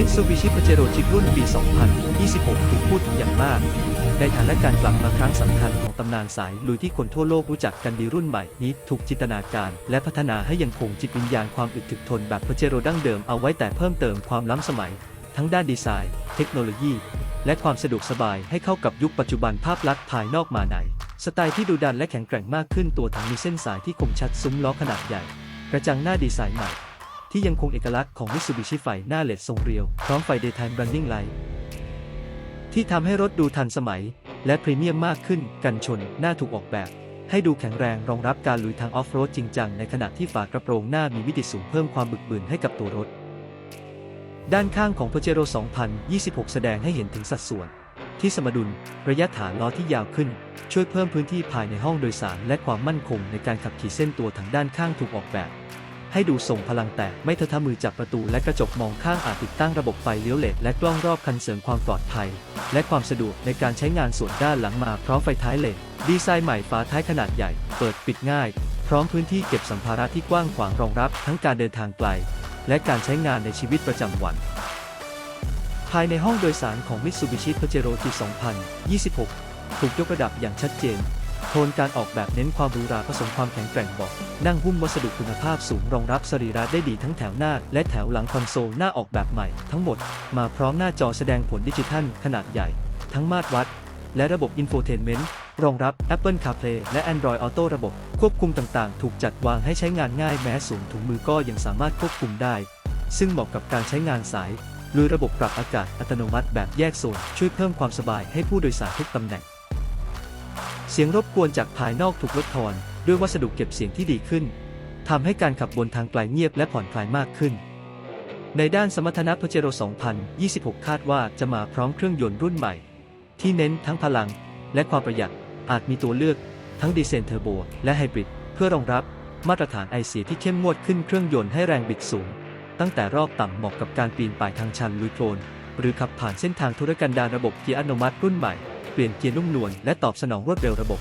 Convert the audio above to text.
Mitsubishi Pajero Jeep รุ่นปี 2026 ถูกพูดถึงอย่างมาก ในฐานะการกลับมาครั้งสำคัญของตำนานสายลุยที่คนทั่วโลกรู้จักกันดีรุ่นใหม่นี้ถูกจินตนาการ และพัฒนาให้ยังคงจิตวิญญาณความอึดถึกทนแบบ Pajero ดั้งเดิมเอาไว้แต่เพิ่มเติมความล้ำสมัย ทั้งด้านดีไซน์ เทคโนโลยี และความสะดวกสบายให้เข้ากับยุคปัจจุบันภาพลักษณ์ภายนอกมาในสไตล์ที่ดูดันและแข็งแกร่งมากขึ้นตัวถังมีเส้นสายที่คมชัดซุ้มล้อขนาดใหญ่ กระจังหน้าดีไซน์ใหม่ ที่ยังคงเอกลักษณ์ของ Mitsubishi ไฟหน้าเลดทรงเรียว พร้อมไฟ Daytime Running Light ที่ทำให้รถดูทันสมัย และพรีเมียมมากขึ้นกันชนหน้าถูกออกแบบ ให้ดูแข็งแรงรองรับการลุยทางออฟโรดจริงจังในขณะที่ฝากระโปรงหน้ามีมิติสูงเพิ่มความบึกบึนให้กับตัวรถ ด้านข้างของ Pajero 2026 แสดงให้เห็นถึงสัดส่วน ที่สมดุลระยะฐานล้อที่ยาวขึ้น ช่วยเพิ่มพื้นที่ภายในห้องโดยสาร และความมั่นคงในการขับขี่เส้นตัวทางด้านข้างถูกออกแบบ ให้ดูส่งพลังแต่ไม่เทอะทะมือจับประตูและกระจกมองข้างอาจติดตั้งระบบไฟเลี้ยวเลดและกล้องรอบคันเสริมความปลอดภัย และความสะดวกในการใช้งานส่วนด้านหลังมาพร้อมไฟท้ายเลดดีไซน์ใหม่ฝาท้ายขนาดใหญ่ เปิดปิดง่าย พร้อมพื้นที่เก็บสัมภาระที่กว้างขวางรองรับทั้งการเดินทางไกล และการใช้งานในชีวิตประจำวัน ภายในห้องโดยสารของ Mitsubishi Pajero G 2026 ถูกยกระดับอย่างชัดเจน โทนการออกแบบเน้นความหรูหราผสมความแข็งแกร่งเบอก นั่งหุ้มวัสดุคุณภาพสูงรองรับสรีระได้ดีทั้งแถวหน้า และแถวหลังคอนโซลหน้าออกแบบใหม่ ทั้งหมดมาพร้อมหน้าจอแสดงผลดิจิทัลขนาดใหญ่ ทั้งมาตรวัด และระบบอินโฟเทนเมนต์รองรับ Apple CarPlay และ Android Auto ระบบควบคุมต่างๆ ถูกจัดวางให้ใช้งานง่ายแม้สูงถุงมือก็ยังสามารถควบคุมได้ ซึ่งเหมาะกับการใช้งานสายลุยระบบปรับอากาศอัตโนมัติแบบแยกโซนช่วยเพิ่มความสบายให้ผู้โดยสารทุกตำแหน่ง เสียงรบกวนจากภายนอกถูกลดทอน ด้วยวัสดุเก็บเสียงที่ดีขึ้นทำให้การขับบนทางไกลเงียบและผ่อนคลายมากขึ้น ในด้านสมรรถนะ Pajero 2026 คาดว่าจะมาพร้อมเครื่องยนต์รุ่นใหม่ ที่เน้นทั้งพลังและความประหยัดอาจมีตัวเลือก ทั้งดีเซลเทอร์โบและไฮบริดเพื่อรองรับมาตรฐานไอเสียที่เข้มงวดขึ้นเครื่องยนต์ให้แรงบิดสูง ตั้งแต่รอบต่ำเหมาะกับการปีนป่ายทางชันลุยโคลนหรือขับผ่านเส้นทางธุรกันดารระบบเกียร์อัตโนมัติรุ่นใหม่ เปลี่ยนเกียร์นุ่มนวลและตอบสนองรวดเร็วระบบ